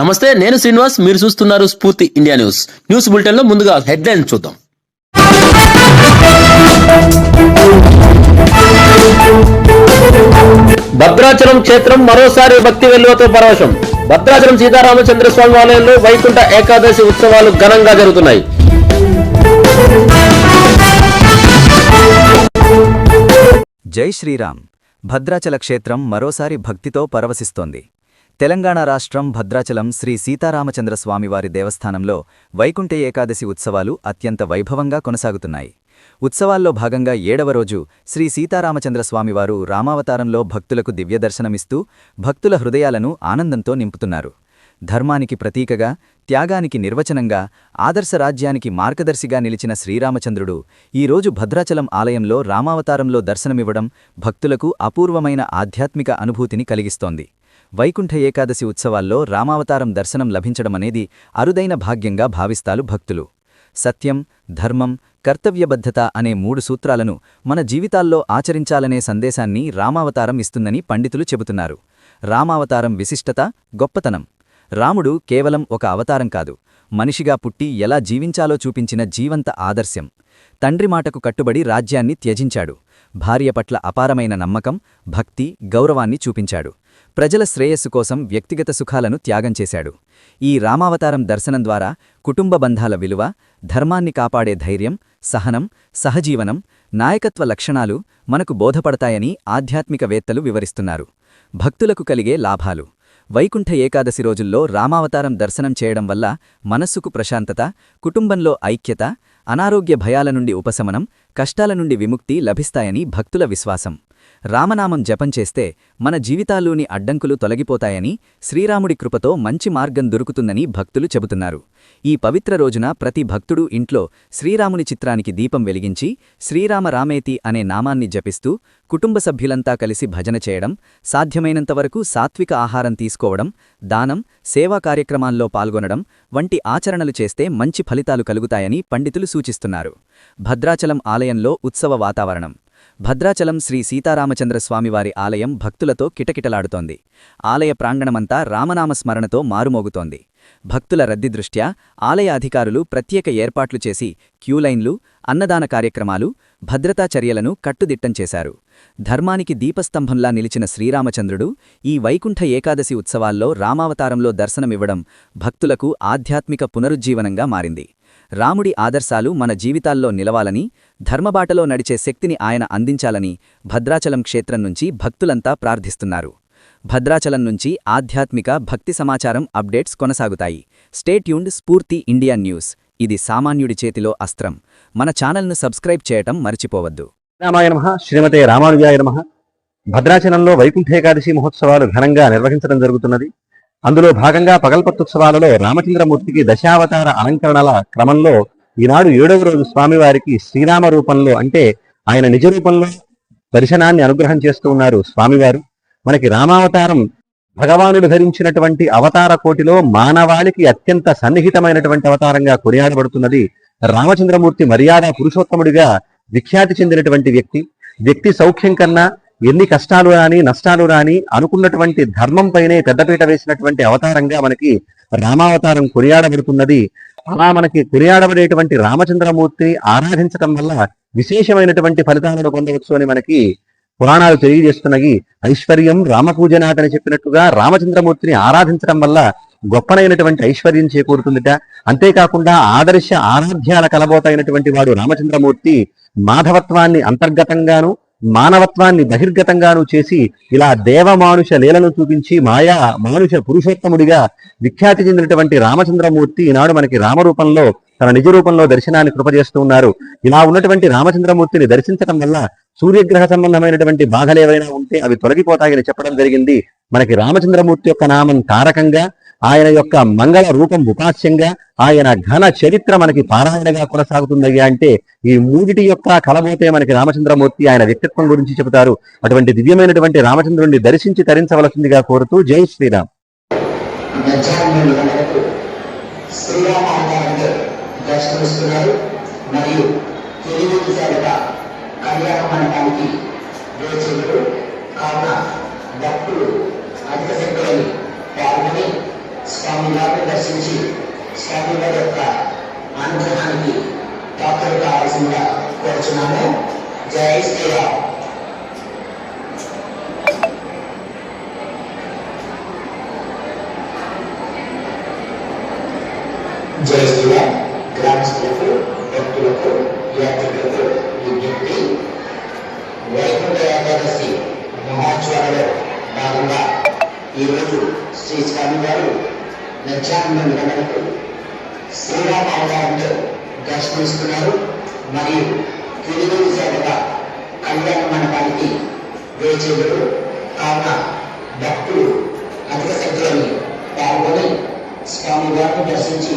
నమస్తే నేను శ్రీనివాస్. మీరు చూస్తున్నారు స్ఫూర్తి ఇండియా న్యూస్. న్యూస్ బులెటిన్లో ముందుగా హెడ్లైన్ చూద్దాం. భద్రాచలం క్షేత్రం మరోసారి భక్తి వెల్లువతో పరవశం. భద్రాచలం సీతారామచంద్ర స్వామి ఆలయంలో వైకుంఠ ఏకాదశి ఉత్సవాలు ఘనంగా జరుగుతున్నాయి. జై శ్రీరామ్. భద్రాచల క్షేత్రం మరోసారి భక్తితో పరవశిస్తోంది. తెలంగాణ రాష్ట్రం భద్రాచలం శ్రీ సీతారామచంద్ర స్వామివారి దేవస్థానంలో వైకుంఠ ఏకాదశి ఉత్సవాలు అత్యంత వైభవంగా కొనసాగుతున్నాయి. ఉత్సవాల్లో భాగంగా ఏడవ రోజు శ్రీ సీతారామచంద్ర స్వామివారు రామావతారంలో భక్తులకు దివ్యదర్శనమిస్తూ భక్తుల హృదయాలను ఆనందంతో నింపుతున్నారు. ధర్మానికి ప్రతీకగా త్యాగానికి నిర్వచనంగా ఆదర్శ రాజ్యానికి మార్గదర్శిగా నిలిచిన శ్రీరామచంద్రుడు ఈరోజు భద్రాచలం ఆలయంలో రామావతారంలో దర్శనమివ్వడం భక్తులకు అపూర్వమైన ఆధ్యాత్మిక అనుభూతిని కలిగిస్తోంది. వైకుంఠ ఏకాదశి ఉత్సవాల్లో రామావతారం దర్శనం లభించడమనేది అరుదైన భాగ్యంగా భావిస్తాలు భక్తులు. సత్యం ధర్మం కర్తవ్యబద్ధత అనే మూడు సూత్రాలను మన జీవితాల్లో ఆచరించాలనే సందేశాన్ని రామావతారం ఇస్తుందని పండితులు చెబుతున్నారు. రామావతారం విశిష్టత గొప్పతనం. రాముడు కేవలం ఒక అవతారం కాదు మనిషిగా పుట్టి ఎలా జీవించాలో చూపించిన జీవంత ఆదర్శం. తండ్రి మాటకు కట్టుబడి రాజ్యాన్ని త్యజించాడు. భార్య పట్ల అపారమైన నమ్మకం భక్తి గౌరవాన్ని చూపించాడు. ప్రజల శ్రేయస్సు కోసం వ్యక్తిగత సుఖాలను త్యాగం చేశాడు. ఈ రామావతారం దర్శనం ద్వారా కుటుంబ బంధాల విలువ ధర్మాన్ని కాపాడే ధైర్యం సహనం సహజీవనం నాయకత్వ లక్షణాలు మనకు బోధపడతాయని ఆధ్యాత్మికవేత్తలు వివరిస్తున్నారు. భక్తులకు కలిగే లాభాలు. వైకుంఠ ఏకాదశి రోజుల్లో రామావతారం దర్శనం చేయడం వల్ల మనస్సుకు ప్రశాంతత కుటుంబంలో ఐక్యత అనారోగ్య భయాల నుండి ఉపశమనం కష్టాల నుండి విముక్తి లభిస్తాయని భక్తుల విశ్వాసం. రామనామం జపం చేస్తే మన జీవితాల్లోని అడ్డంకులు తొలగిపోతాయని శ్రీరాముడి కృపతో మంచి మార్గం దొరుకుతుందని భక్తులు చెబుతున్నారు. ఈ పవిత్ర రోజున ప్రతి భక్తుడు ఇంట్లో శ్రీరాముని చిత్రానికి దీపం వెలిగించి శ్రీరామ రామేతి అనే నామాన్ని జపిస్తూ కుటుంబ సభ్యులంతా కలిసి భజన చేయడం సాధ్యమైనంతవరకు సాత్విక ఆహారం తీసుకోవడం దానం సేవా కార్యక్రమాల్లో పాల్గొనడం వంటి ఆచరణలు చేస్తే మంచి ఫలితాలు కలుగుతాయని పండితులు సూచిస్తున్నారు. భద్రాచలం ఆలయంలో ఉత్సవ వాతావరణం. భద్రాచలం శ్రీ సీతారామచంద్ర స్వామివారి ఆలయం భక్తులతో కిటకిటలాడుతోంది. ఆలయ ప్రాంగణమంతా రామనామస్మరణతో మారుమోగుతోంది. భక్తుల రద్దీ దృష్ట్యా ఆలయ అధికారులు ప్రత్యేక ఏర్పాట్లు చేసి క్యూలైన్లు అన్నదాన కార్యక్రమాలు భద్రతా చర్యలను కట్టుదిట్టం చేశారు. ధర్మానికి దీపస్తంభంలా నిలిచిన శ్రీరామచంద్రుడు ఈ వైకుంఠ ఏకాదశి ఉత్సవాల్లో రామావతారంలో దర్శనమివ్వడం భక్తులకు ఆధ్యాత్మిక పునరుజ్జీవనంగా మారింది. రాముడి ఆదర్శాలు మన జీవితాల్లో నిలవాలని ధర్మబాటలో నడిచే శక్తిని ఆయన అందించాలని భద్రాచలం క్షేత్రం నుంచి భక్తులంతా ప్రార్థిస్తున్నారు. భద్రాచలం నుంచి ఆధ్యాత్మిక భక్తి సమాచారం అప్డేట్స్ కొనసాగుతాయి. స్టేట్యూండ్ స్ఫూర్తి ఇండియా న్యూస్. ఇది సామాన్యుడి చేతిలో అస్త్రం. మన ఛానల్ను సబ్స్క్రైబ్ చేయటం మర్చిపోవద్దు. రామాయ నమ. శ్రీమతే రామానుజాయ నమ. భద్రాచలంలో వైకుంఠ ఏకాదశి మహోత్సవాలు ఘనంగా నిర్వహించడం జరుగుతున్నది. అందులో భాగంగా పగల్పత్తుత్సవాలలో రామచంద్రమూర్తికి దశావతార అలంకరణల క్రమంలో ఈనాడు ఏడవ రోజు స్వామివారికి శ్రీరామ రూపంలో అంటే ఆయన నిజ రూపంలో దర్శనాన్ని అనుగ్రహం చేస్తూ ఉన్నారు స్వామివారు. మనకి రామావతారం భగవానుడు ధరించినటువంటి అవతార కోటిలో మానవాళికి అత్యంత సన్నిహితమైనటువంటి అవతారంగా కొనియాడబడుతున్నది రామచంద్రమూర్తి మర్యాద పురుషోత్తముడిగా విఖ్యాతి చెందినటువంటి వ్యక్తి. వ్యక్తి సౌఖ్యం కన్నా ఎన్ని కష్టాలు రాని నష్టాలు రాని అనుకున్నటువంటి ధర్మం పైనే పెద్దపీట వేసినటువంటి అవతారంగా మనకి రామావతారం కొనియాడబడుతున్నది. అలా మనకి కొనియాడబడేటువంటి రామచంద్రమూర్తిని ఆరాధించడం వల్ల విశేషమైనటువంటి ఫలితాలను పొందవచ్చు అని మనకి పురాణాలు తెలియజేస్తున్నాయి ఐశ్వర్యం రామపూజనాథ్ అని చెప్పినట్టుగా రామచంద్రమూర్తిని ఆరాధించడం వల్ల గొప్పనైనటువంటి ఐశ్వర్యం చేకూరుతుందిట. అంతేకాకుండా ఆదర్శ ఆరాధ్యాల కలబోతైనటువంటి వాడు రామచంద్రమూర్తి మాధవత్వాన్ని అంతర్గతంగాను మానవత్వాన్ని బహిర్గతంగాను చేసి ఇలా దేవమానుష లీలను చూపించి మాయా మానుష పురుషోత్తముడిగా విఖ్యాతి చెందినటువంటి రామచంద్రమూర్తి ఈనాడు మనకి రామరూపంలో తన నిజ రూపంలో దర్శనాన్ని కృపజేస్తూ ఉన్నారు ఇలా ఉన్నటువంటి రామచంద్రమూర్తిని దర్శించడం వల్ల సూర్యగ్రహ సంబంధమైనటువంటి బాధలు ఏవైనా ఉంటే అవి తొలగిపోతాయని చెప్పడం జరిగింది. మనకి రామచంద్రమూర్తి యొక్క నామం తారకంగా ఆయన యొక్క మంగళ రూపం ఉపాస్యంగా ఆయన ఘన చరిత్ర మనకి పారాయణగా కొనసాగుతుందయ్యా అంటే ఈ మూడిటి యొక్క కలబోతే మనకి రామచంద్రమూర్తి ఆయన వ్యక్తిత్వం గురించి చెబుతారు. అటువంటి దివ్యమైనటువంటి రామచంద్రుడిని దర్శించి తరించవలసిందిగా కోరుతూ జై శ్రీరామ్. మరియు కళ్యాణ మండపానికి కావున భక్తులు అధిక సంఖ్యలో పాల్గొని స్వామి స్వామివారిని దర్శించి స్వామివారి యొక్క అనుగ్రహానికి డాక్టర్ కావాల్సిందిగా కోరుచున్నాము. జై శ్రీరామ్. జై శ్రీరామ్. గ్రామస్తులకు భక్తులకు యాత్రికులకు విజ్ఞప్తి. వైకుంఠ ఏకాదశి మహోత్సవాలలో భాగంగా ఈరోజు శ్రీ స్వామివారు మధ్యాహ్నం గంటలకు శ్రీరామ అవతారంతో దర్శనమిస్తున్నారు. మరియు తిరుగు సేవగా కళ్యాణ మండపానికి వేచేవారు కావున భక్తులు అధిక సంఖ్యలో పాల్గొని స్వామివారిని దర్శించి